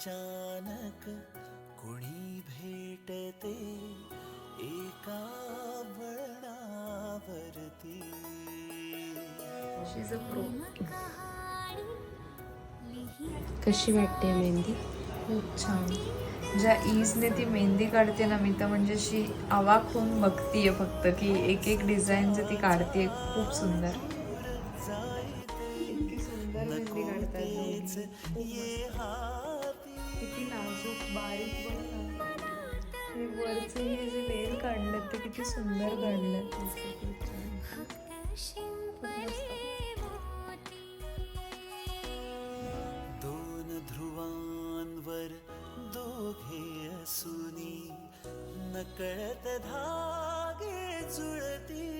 अचानक कुणी भेटते एका वळणावरती. कशी वाटते मेहंदी? खूप छान. ज्या ईजने ती मेहंदी काढते ना मी तर म्हणजे अशी अवाक होऊन बघतीये फक्त की एक एक डिझाईन जे ती काढते खूप सुंदर. इतकी सुंदर मेहंदी काढतात वरचे हे जे वेल काढलं ते किती सुंदर काढलं दोन ध्रुवांवर दोघे असुनी नकळत धागे जुळती